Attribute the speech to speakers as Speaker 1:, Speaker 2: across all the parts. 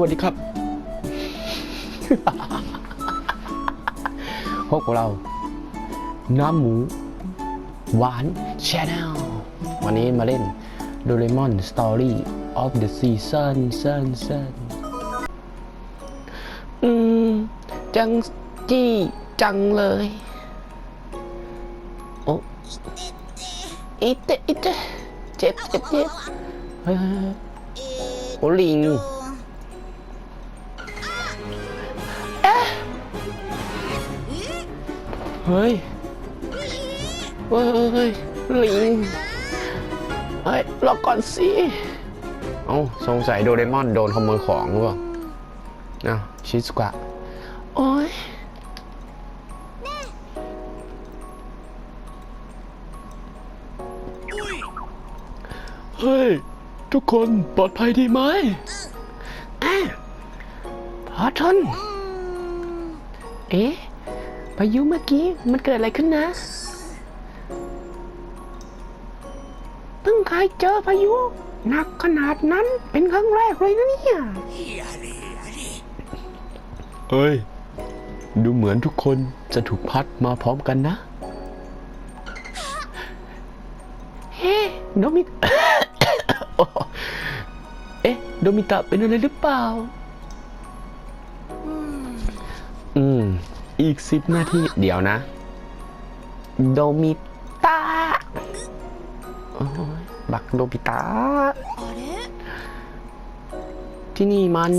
Speaker 1: วัสดีครับ พบกับเรา น้ำหมู หวานชแนลวันนี้มาเล่น Doraemon Story of the Season Sun Sun อืม จังจี้จังเลย โอ้อิเตอิเตเจ็บเจ็บเจ็บเฮ้ยเฮ้ยเฮ้ยโอ้ลิง ฮ้ยเฮ้ย เฮ้ย ลิง เฮ้ยรอก่อนสิ เอ้าสงสัยโดเรมอนโดนขโมยของหรือเปล่าอ้าวชิสกะโอ้ยเฮ้ย ทุกคนปลอดภัยดีไหมอะพอทนเอ๊ะ พายุเมื่อกี้มันเกิดอะไรขึ้นนะเพิ่งเคยเจอพายุหนักขนาดนั้นเป็นครั้งแรกเลยนะเนี่ยเฮ้ย ดูเหมือนทุกคนจะถูกพัดมาพร้อมกันนะ เฮ้โดมิ เอ๊ะ โดมิตะเป็นอะไรหรือเปล่า อีกสิบนาทีเดี๋ยวนะ โดมิตาบักโดมิตาที่นี่มัน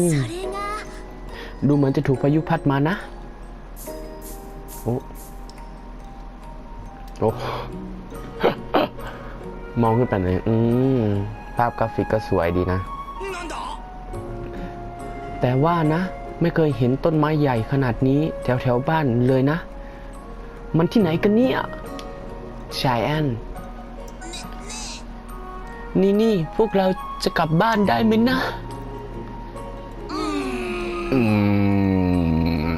Speaker 1: ดูเหมือนจะถูกพายุพัดมานะ โอ้โอ้มองขึ้นไปหน่อยอืม ภาพกราฟิกก็สวยดีนะ แต่ว่านะ ไม่เคยเห็นต้นไม้ใหญ่ขนาดนี้แถวแถวๆบ้านเลยนะ มันที่ไหนกันเนี่ยชายแอนนี่นี่พวกเราจะกลับบ้านได้ไหมนะ อืม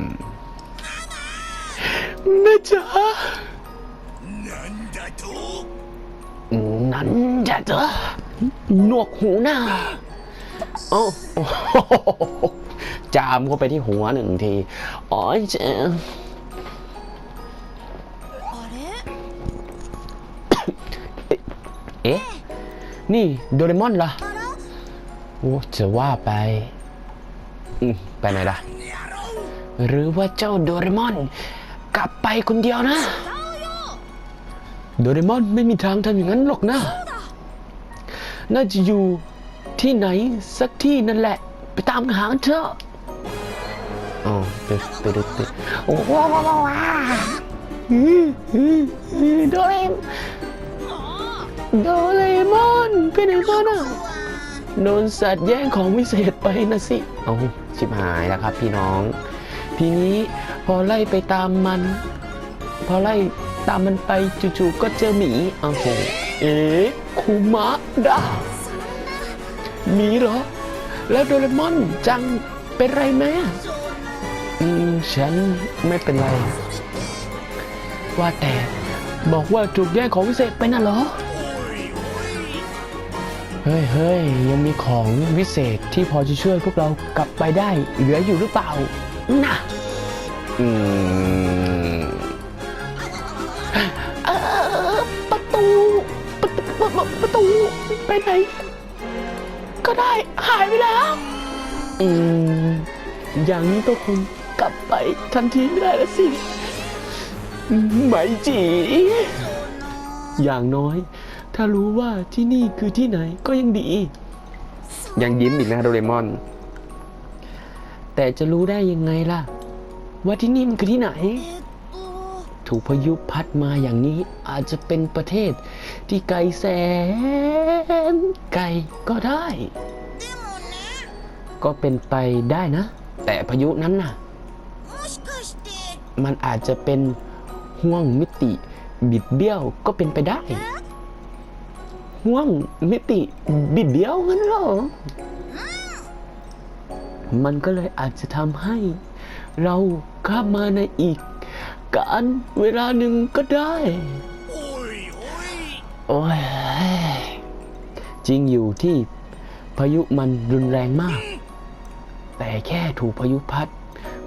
Speaker 1: แม่จ๋านั่นจะเจอหนวกหูหน้าโอ้โอ้โห จามเข้าไปที่หัวหนึ่งทีอ๋อเจ๊เอ๊ะ นี่โดเรมอนเหรอโอ้จะว่าไป อืมไปไหนล่ะ หรือว่าเจ้าโดเรมอน กลับไปคนเดียวนะ โดเรมอนไม่มีทางทำอย่างนั้นหรอกนะ น่าจะอยู่ที่ไหนสักที่นั่นแหละ ไปตามหาเถอะ อ๋อตึ๊ดตึ๊ดตึ๊ดโอ้โหว้าวว้าวว้าวอืมอืมอืมโดเรมโดเรมอนไปไหนมาน่ะโดนสัตว์แย่งของวิเศษไปนะสิเอาชิบหายแล้วครับพี่น้อง ทีนี้พอไล่ไปตามมัน พอไล่ตามมันไปจู่ๆก็เจอหมีโอ้โหเอ๊ะคุมะดาหมีเหรอ แล้วโดเรมอนจังเป็นไรไหม ฉันไม่เป็นไร ว่าแต่บอกว่าถูกแย่งของวิเศษไปน่ะเหรอ เฮ้ยเฮ้ยยังมีของวิเศษที่พอจะช่วยพวกเรากลับไปได้เหลืออยู่หรือเปล่า น่ะ อืมเออประตูประตูประตูไปไหนก็ได้หายไปแล้ว อืมอย่างนี้ก็คง ไปทันทีไม่ได้แล้วสิไม่จีอย่างน้อย ถ้ารู้ว่าที่นี่คือที่ไหนก็ยังดี ยังยิ้มอีกนะโดเรมอน แต่จะรู้ได้ยังไงล่ะ ว่าที่นี่มันคือที่ไหน ถูกพายุพัดมาอย่างนี้อาจจะเป็นประเทศที่ไกลแสนไกลก็ได้ ก็เป็นไปได้นะ แต่พายุนั้นน่ะ มันอาจจะเป็นห่วงมิติบิดเบี้ยวก็เป็นไปได้ ห่วงมิติบิดเบี้ยวงั้นเหรอ มันก็เลยอาจจะทำให้เราข้ามมาในอีก การเวลาหนึ่งก็ได้ โอ้ยจริงอยู่ที่พายุมันรุนแรงมาก แต่แต่แค่ถูกพายุพัด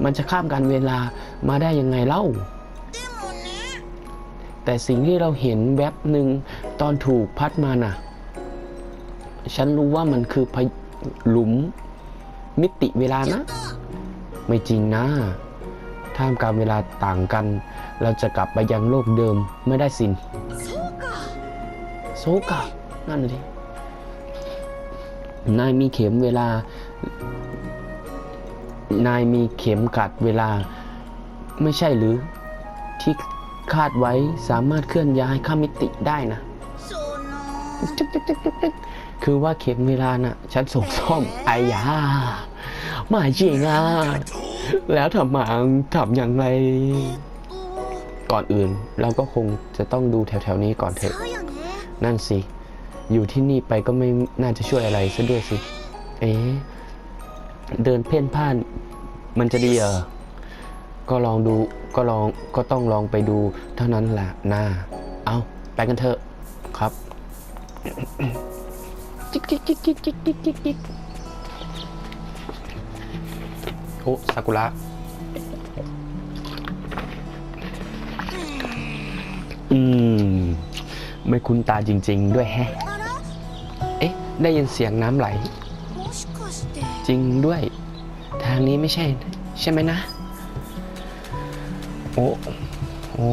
Speaker 1: มันจะข้ามการเวลามาได้ยังไงเล่า แต่สิ่งที่เราเห็นแวบหนึ่งตอนถูกพัดมาน่ะ ฉันรู้ว่ามันคือหลุมมิติเวลานะ ไม่จริงนะท่ามกลางเวลาต่างกัน เราจะกลับไปยังโลกเดิมไม่ได้สินโซกะนั่นเลยนายมีเข็มเวลา นายมีเข็มกัดเวลาไม่ใช่หรือที่คาดไว้สามารถเคลื่อนย้ายข้ามมิติได้นะคือว่าเข็มเวลาน่ะ ฉันส่งซ่อมไอ้ยามาจริงอะแล้วทำมางทำอย่างไร ก่อนอื่นเราก็คงจะต้องดูแถวๆนี้ก่อนเถอะ นั่นสิ อยู่ที่นี่ไปก็ไม่น่าจะช่วยอะไรซะด้วยสิ เอ๊ะ เดินเพ่นพ่านมันจะดีเหรอก็ลองดูก็ลองก็ต้องลองไปดูเท่านั้นแหละหน้า เอาไปกันเถอะครับจิกจิกจิกจิกจิกจิกจิกจิกโอ้ซากุระอืม ไม่คุ้นตาจริง ๆ ด้วยแฮะ เอ๊ะ ได้ยินเสียงน้ำไหล จริงด้วย ทางนี้ไม่ใช่ ใช่ไหมนะ โอ้โอ้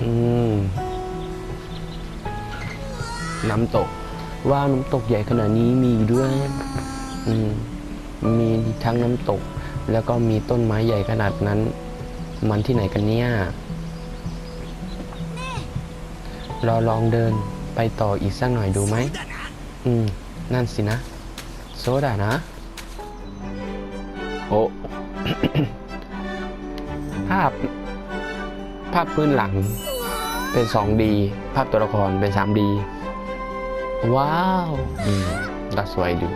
Speaker 1: อืมน้ำตก ว่าน้ำตกใหญ่ขนาดนี้มีด้วย อืมมีทั้งน้ำตก แล้วก็มีต้นไม้ใหญ่ขนาดนั้น มันที่ไหนกันเนี่ย เราลองเดินไปต่ออีกสักหน่อยดูไหม อืม นั่นสินะ そうだなโอภาพ ภาพพื้นหลังเป็น 2D ภาพตัวละครเป็น 3D ว้าวอืก็สวยดู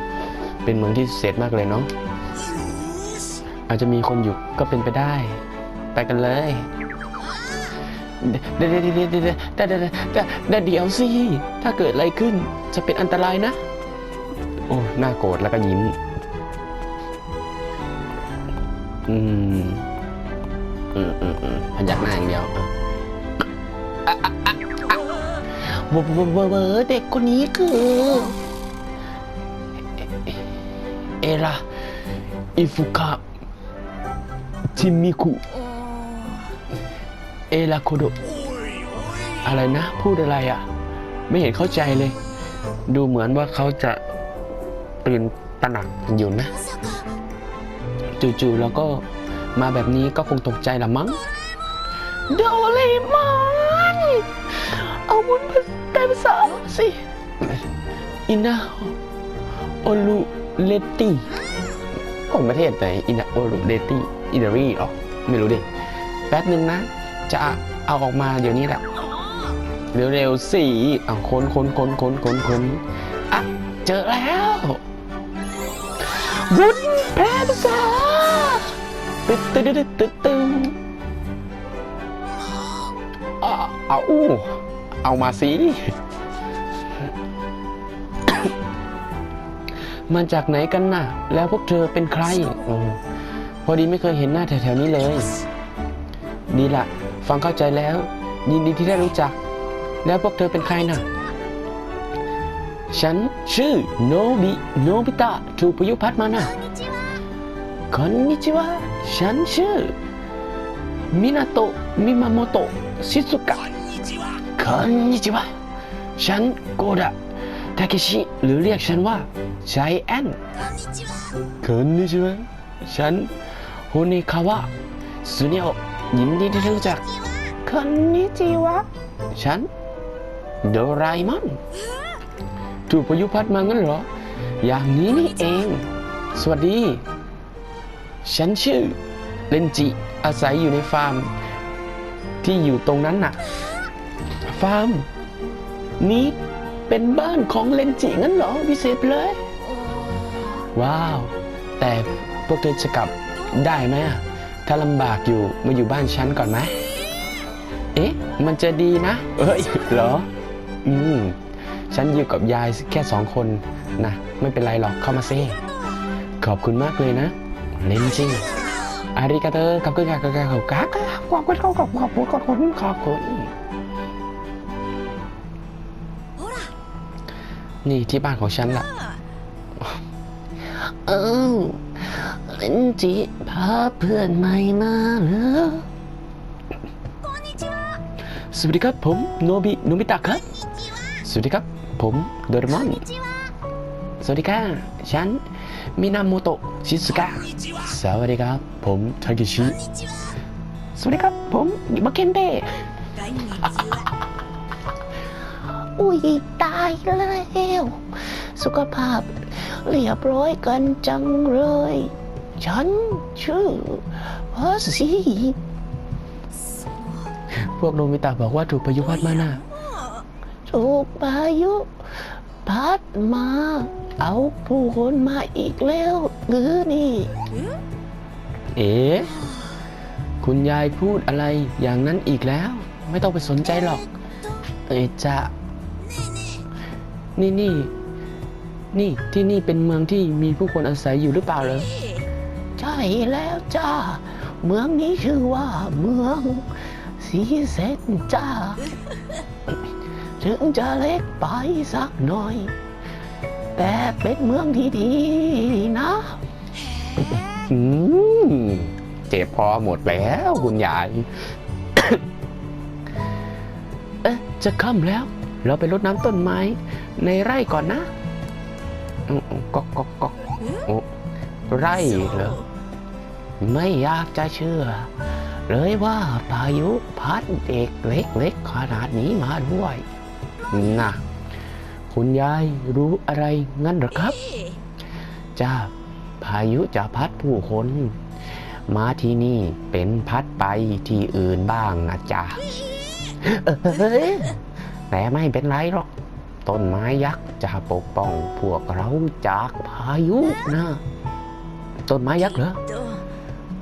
Speaker 1: เป็นเมืองที่เสร็จมากเลยเนาะอาจจะมีคนอยู่ก็เป็นไปได้ ไปกันเลยเดี๋ยวเดี๋ยวเดี๋ยวเดี๋ยวสิ ถ้าเกิดอะไรขึ้นจะเป็นอันตรายนะ โอ้หน้าโกรธแล้วก็ยิ้ม อืม อืมอืมอืมพยักหน้าอย่างเดียวเวอร์เวอร์เวอร์เด็กคนนี้คือ เอราอิฟุกะจิมิคุ เอราโคโดอะไรนะ พูดอะไรอะ ไม่เห็นเข้าใจเลย ดูเหมือนว่าเขาจะ ตื่นตระหนักอยู่นะ จู่ๆเราก็มาแบบนี้ก็คงตกใจละมั้งโดเรมอนเอาบุธได้ภาษาสิอินาโอลูเลตี้ของประเทศไหนอินาโอลูเลตี้อิตาลีหรอไม่รู้ดิแป๊บนึงนะ จะเอาออกมาเดี๋ยวนี้แหละเร็วๆสิอะค้นค้นค้นค้นค้นค้นอะเจอแล้ว วุ้นแปลภาษาตึ๊ดตึ๊ดตึ๊ดตึ๊ดตึ๊ดอะเอาอู้เอามาสิมาจากไหนกันน่ะ แล้วพวกเธอเป็นใครอพอดีไม่เคยเห็นหน้าแถวๆนี้เลย ดีละ ฟังเข้าใจแล้ว ยินดีที่ได้รู้จัก แล้วพวกเธอเป็นใครน่ะ ฉันชื่อโนบิโนบิตะถูกพยุพัดมานะคอนนิชิวะฉันชื่อมินาโตะมิมาโมโตะชิซุกะคอนนิชิวะฉันโกดะทาเคชิหรือเรียกฉันว่าชายแอนคอนนิชิวะฉันโฮเนคาวะสุเนโอยินดีที่รู้จักคอนนิชิวะฉันโดราเอมอน ถูกพายุพัดมางั้นเหรอ อย่างนี้นี่เอง สวัสดี ฉันชื่อเลนจิอาศัยอยู่ในฟาร์ม ที่อยู่ตรงนั้นน่ะ ฟาร์ม นี้เป็นบ้านของเลนจิงั้นเหรอพิเศษเลย ว้าว แต่พวกเธอจะกลับได้ไหมอะถ้าลำบากอยู่มาอยู่บ้านฉันก่อนไหม เอ๊ะ มันจะดีนะ เอ้ย เหรอ อืม ฉันอยู่กับยายแค่สองคนนะไม่เป็นไรหรอกเข้ามาซิขอบคุณมากเลยนะเลนจิงอาริกาเตอร์ขอบคุณค่ะขอบคุณขอบคุณขอบคุณขอบคุณขอบคุณขอบคุณขอบคุณนี่ที่บ้านของฉันล่ะเออเลนจิพาเพื่อนใหม่มาเหรอสวัสดีครับผมโนบิโนบิตะครับสวัสดีครับ ผมโดเรมอน สวัสดีค่ะ ฉัน มินาโมโตชิสุกะ สวัสดีครับ ผมทาเกชิ สวัสดีครับ ผมยูมาเคนเบะ
Speaker 2: อุ้ยตายแล้ว สุขภาพเรียบร้อยกันจังเลย ฉันชื่อพอสี
Speaker 1: พวกโนมิตะบอกว่าถูกพายุพัดมาหน้า
Speaker 2: ถูกพายุ พัดมา เอาผู้คนมาอีกแล้วหรือนี่
Speaker 1: เอ๋คุณยายพูดอะไรอย่างนั้นอีกแล้ว ไม่ต้องไปสนใจหรอก เอ๋จะนี่นี่นี่ที่นี่เป็นเมืองที่มีผู้คนอาศัยอยู่หรือเปล่าเหรอ
Speaker 2: ใช่แล้วจ้า เมืองนี้ชื่อว่าเมืองสีเซนจ้า ถึงจะเล็กไปสักหน่อย แต่เป็นเมืองที่ดีนะ
Speaker 1: อืมเจ็บพอหมดแล้วคุณยาย เอ๊ะ จะค่ำแล้ว เราไปรดน้ำต้นไม้ ในไร่ก่อนนะก๊อกก๊อกก๊อกโอ้ไร่เหรอ
Speaker 2: ไม่อยากจะเชื่อ เลยว่าพายุพัดเด็กเล็กๆขนาดนี้มาด้วย
Speaker 1: น่ะคุณยายรู้อะไรงั้นเหรอครับ จ้า พายุจะพัดผู้คนมาที่นี่เป็นพัดไปที่อื่นบ้างนะจ๊ะ
Speaker 2: เฮ้ย
Speaker 1: แต่ไม่เป็นไรหรอก ต้นไม้ยักษ์จะปกป้องพวกเราจากพายุนะ ต้นไม้ยักษ์เหรอ
Speaker 3: と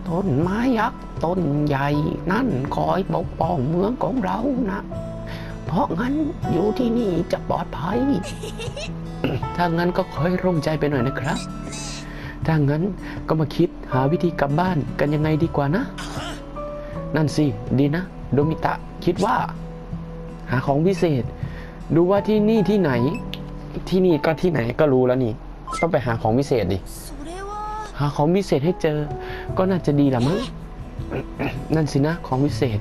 Speaker 1: ต้นไม้ยักษ์ต้นใหญ่นั่นคอยปกป้องเมืองของเรานะ เพราะงั้นอยู่ที่นี่จะปลอดภัย ถ้างั้นก็ขอให้ร่มใจไปหน่อยนะครับ ถ้างั้นก็มาคิดหาวิธีกลับบ้านกันยังไงดีกว่านะ นั่นสิ ดีนะ โดมิตะคิดว่า หาของพิเศษ ดูว่าที่นี่ที่ไหน ที่นี่ก็ที่ไหนก็รู้แล้วนี่ ต้องไปหาของพิเศษดิ หาของพิเศษให้เจอ ก็น่าจะดีละมั้งนั่นสินะของพิเศษ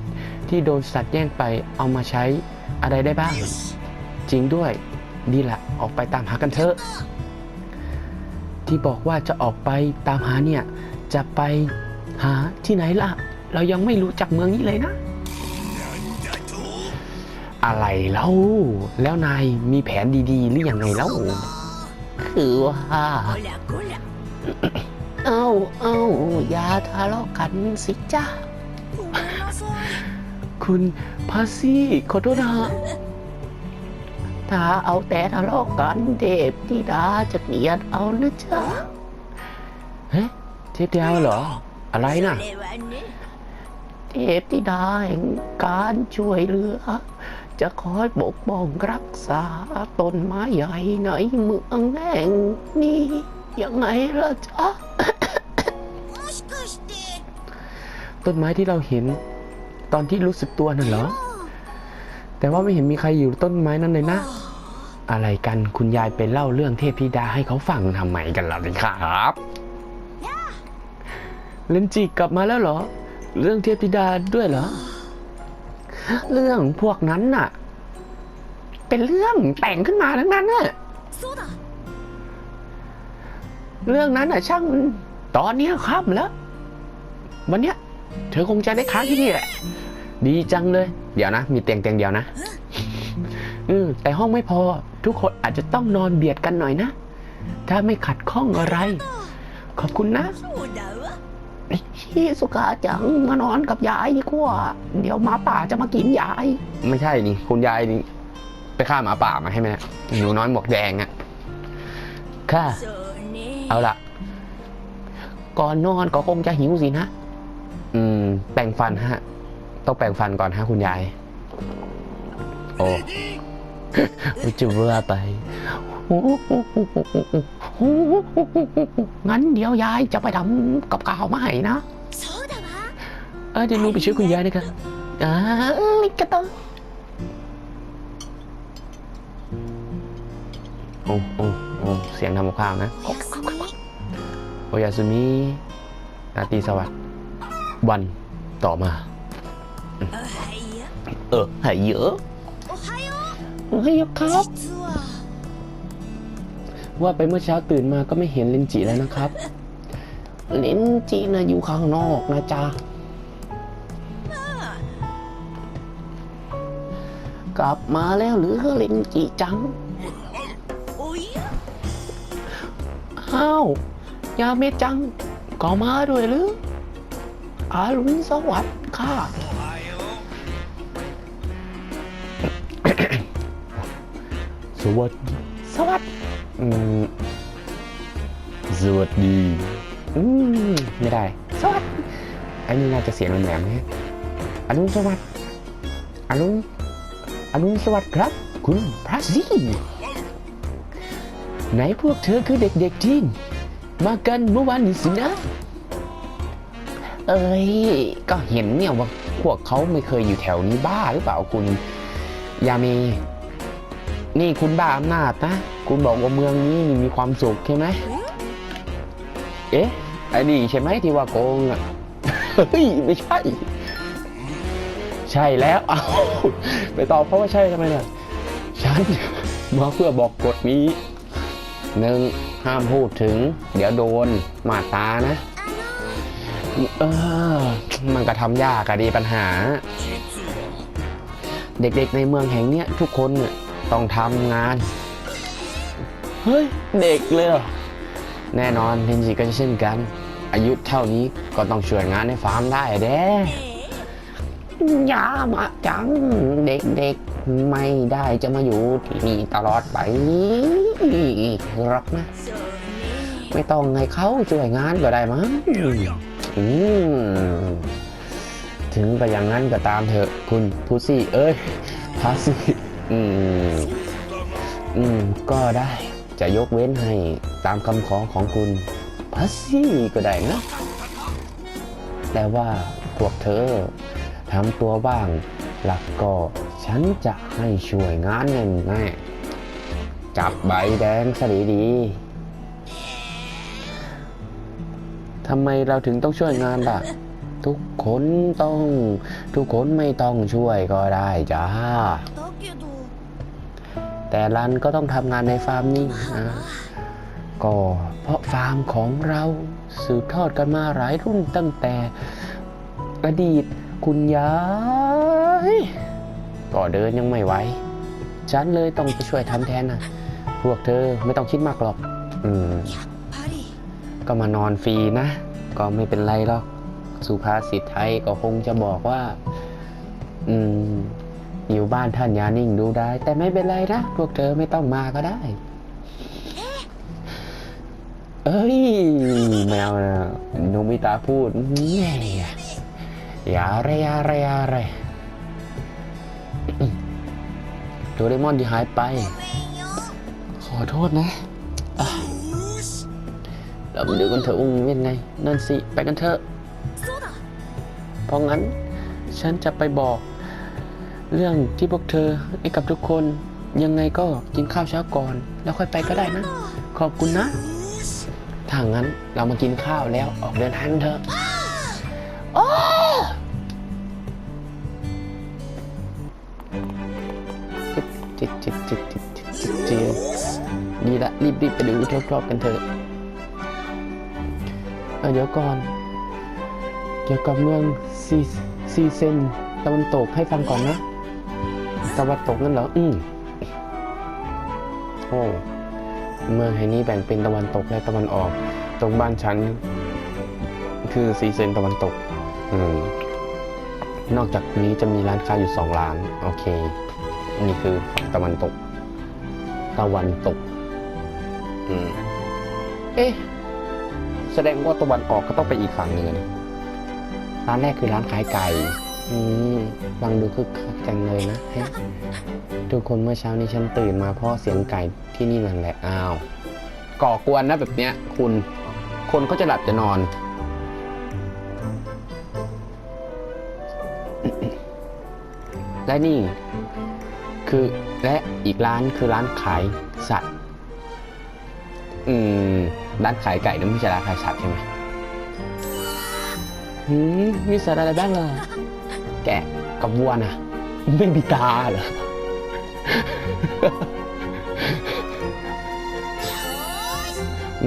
Speaker 1: ที่โดนสัตว์แย่งไปเอามาใช้ อะไรได้บ้าง จริงด้วย ดีละออกไปตามหากันเถอะ ที่บอกว่าจะออกไปตามหาเนี่ย จะไปหาที่ไหนล่ะ เรายังไม่รู้จักเมืองนี้เลยนะ อะไรแล้ว แล้วนายมีแผนดีๆ หรืออยังไงแล้ว
Speaker 2: คือว่าเอาเอาอยาทะเลาะกันสิจ้า
Speaker 1: คุณพาซี่ขอโทษนะฮะ
Speaker 2: ถ้าเอาแต่ทะเลาะกันเทพธิดาจะเกลียดเอานะจ๊ะ
Speaker 1: เฮ้เทพเดียวเหรอ อะไรนะ
Speaker 2: เทพธิดาแห่งการช่วยเหลือ จะคอยปกป้องรักษาต้นไม้ใหญ่ในเมืองแห่งนี้ยังไงล่ะจ๊ะ
Speaker 1: ต้นไม้ที่เราเห็น ตอนที่รู้สึกตัวนั่นเหรอ แต่ว่าไม่เห็นมีใครอยู่ต้นไม้นั้นเลยนะ อะไรกันคุณยายไปเล่าเรื่องเทพธิดาให้เขาฟังทำไมกันล่ะนี่ครับเลนจิกลับมาแล้วเหรอ เรื่องเทพธิดาด้วยเหรอ เรื่องพวกนั้นน่ะ เป็นเรื่องแต่งขึ้นมาทั้งนั้นน่ะเรื่องนั้นน่ะช่างตอนนี้คับแล้ว วันเนี้ย เธอคงจะได้ค้างที่นี่แหละ ดีจังเลย เดี๋ยวนะ มีเตียงเตียงเดียวนะ อืมแต่ห้องไม่พอ ทุกคนอาจจะต้องนอนเบียดกันหน่อยนะ ถ้าไม่ขัดข้องอะไร ขอบคุณนะ
Speaker 2: พี่สุขาจังมานอนกับยายดีกว่า เดี๋ยวหมาป่าจะมากินยาย
Speaker 1: ไม่ใช่นี่คุณยายนี่ไปฆ่าหมาป่ามาให้ไหมนะหนูน้อยหมวกแดงอะค่ะ เอาละก่อนนอนก็คงจะหิวสินะ อืม แปรงฟันฮะ ต้องแปรงฟันก่อนฮะคุณยาย โอ้ จะเบื่อไป
Speaker 2: งั้นเดี๋ยวยายจะไปทำกับข้าวมาให้นะ
Speaker 1: เออเดี๋ยวหนูไปช่วยคุณยายนะครับ
Speaker 2: อ่าลิกกะตง
Speaker 1: โอ้โอ้โอ้เสียงทำกับข้าวนะ โอยาซุมิราตีสวัสดิ์ วันต่อมา เออหายเยอะ
Speaker 3: หาย
Speaker 2: เยอะครับ
Speaker 1: ว่าไปเมื่อเช้าตื่นมาก็ไม่เห็นลินจีแล้วนะครับ
Speaker 2: ลินจีนะอยู่ข้างนอกนะจ๊ะกลับมาแล้วหรือลินจีจังอ้าวยาเมจังก็มาด้วยหรือ อารุณสวัสดิ์ค่ะ
Speaker 1: สวัสดี
Speaker 2: สวัสดี
Speaker 1: อืมสวัสดีอืมไม่ได้
Speaker 2: สวัสดี
Speaker 1: อันนี้น่าจะเสียงแหลมๆเนี่ยอรุณสวัสดิ์อรุณอรุณสวัสดิ์ครับ คุณพระซีไหนพวกเธอคือเด็กๆที่มากันเมื่อวานนี้สินะ
Speaker 2: เอ้ย ก็เห็นเนี่ยว่าพวกเขาไม่เคยอยู่แถวนี้บ้าหรือเปล่าคุณ
Speaker 1: ยามี นี่คุณบ้าอำนาจนะ คุณบอกว่าเมืองนี้มีความสุขใช่ไหม เอ๊ะ ไอ้นี่ใช่ไหมที่ว่าโกงอะ เฮ้ย ไม่ใช่ ใช่แล้ว เอาไปตอบเพราะว่าใช่ทำไมล่ะฉันมาเพื่อบอกกฎนี้หนึ่งห้ามพูดถึง เดี๋ยวโดนมาตานะ เออ มันก็ทำยากอะดีปัญหา เด็กๆในเมืองแห่งเนี้ยทุกคนเนี่ยต้องทำงาน เฮ้ย เด็กเลยแน่นอนเพนจิก็เช่นกัน อายุเท่านี้ก็ต้องช่วยงานในฟาร์มได้เด้
Speaker 2: ยามาจัง เด็กๆไม่ได้จะมาอยู่ที่นี่ตลอดไปรักนะ ไม่ต้องให้เขาช่วยงานก็ได้มั้ง อืม
Speaker 1: ถึงก็อย่างนั้นก็ตามเถอะ คุณพุซี่เอ้ยพาซี่อืมอืม ก็ได้จะยกเว้นให้ตามคำขอของคุณพัสซี่ก็ได้นะ แต่ว่าพวกเธอทำตัวบ้าง หลักก็ฉันจะให้ช่วยงานแน่แน่ๆจับใบแดงสดีดีๆ ทำไมเราถึงต้องช่วยงานล่ะ ทุกคนต้อง ทุกคนไม่ต้องช่วยก็ได้จ้า แต่รันก็ต้องทำงานในฟาร์มนี่นะก็เพราะฟาร์มของเราสืบทอดกันมาหลายรุ่นตั้งแต่อดีตคุณยายก็เดินยังไม่ไหว ฉันเลยต้องไปช่วยทำแทนนะพวกเธอไม่ต้องคิดมากหรอก อืม ก็มานอนฟรีนะ ก็ไม่เป็นไรหรอก สุภาษิตไทยก็คงจะบอกว่า อืม อยู่บ้านท่านยานิ่งดูได้ แต่ไม่เป็นไรนะ พวกเธอไม่ต้องมาก็ได้ เอ้ยแมวนะโนมิตาพูดแย่อย่าอะไรอย่าอะไรอย่าอะไรโดเรมอนที่หายไป ขอโทษนะ เรามาดูกันเถอะว่ามังเป็นไง นั่นสิ ไปกันเถอะ เพราะงั้น ฉันจะไปบอก เรื่องที่พวกเธอให้กับทุกคน ยังไงก็กินข้าวเช้าก่อน แล้วค่อยไปก็ได้นะ ขอบคุณนะ ถ้างั้นเรามากินข้าวแล้วออกเดินทางกันเถอะโอ้จิตจิตจิตจิตจิตจิตดีละรีบรีบไปดูรอบๆกันเถอะ เดี๋ยวก่อน เกี่ยวกับเมืองซีซีเซนตะวันตกให้ฟังก่อนนะตะวันตกนั่นเหรอ อืมโอ้เมืองแห่งนี้แบ่งเป็นตะวันตกและตะวันออก ตรงบ้านฉัน คือซีเซนตะวันตก อืม นอกจากนี้จะมีร้านค้าอยู่สองร้าน โอเค นี่คือฝั่งตะวันตก ตะวันตก อืม เอ๊ะ แสดงว่าตะวันออกก็ต้องไปอีกฝั่งหนึ่งร้านแรกคือร้านขายไก่อืมฟังดูคึกคักจังเลยนะฮทุกคนเมื่อเช้านี้ฉันตื่นมาเพราะเสียงไก่ที่นี่นั่นแหละอ้าวก่อกวนนะแบบเนี้ย คุณ คนเขาจะหลับจะนอน และนี่ คือและอีกร้านคือร้านขายสัตว์ อืมร้านขายไก่นั่นไม่ใช่ร้านขายสัตว์ใช่ไหมหืมมีสัตว์อะไรบ้างล่ะ แกะกับวัวนะไม่มีตาเหรอ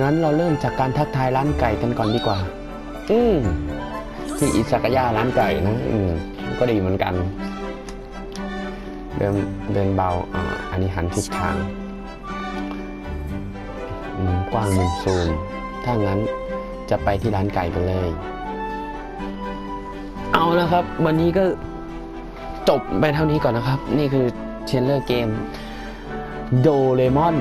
Speaker 1: งั้นเราเริ่มจากการทักทายร้านไก่กันก่อนดีกว่า อืมที่อิซากายะร้านไก่นะ อืม ก็ดีเหมือนกัน เดินเดินเบาอ่าอันนี้หันทิศทาง กว้างมุมซูม ถ้างั้นจะไปที่ร้านไก่กันเลย เอาละครับ วันนี้ก็จบไปเท่านี้ก่อนนะครับ นี่คือเชนเลอร์เกมโดเรมอน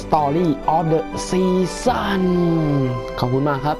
Speaker 1: Story of the Season ขอบคุณมากครับ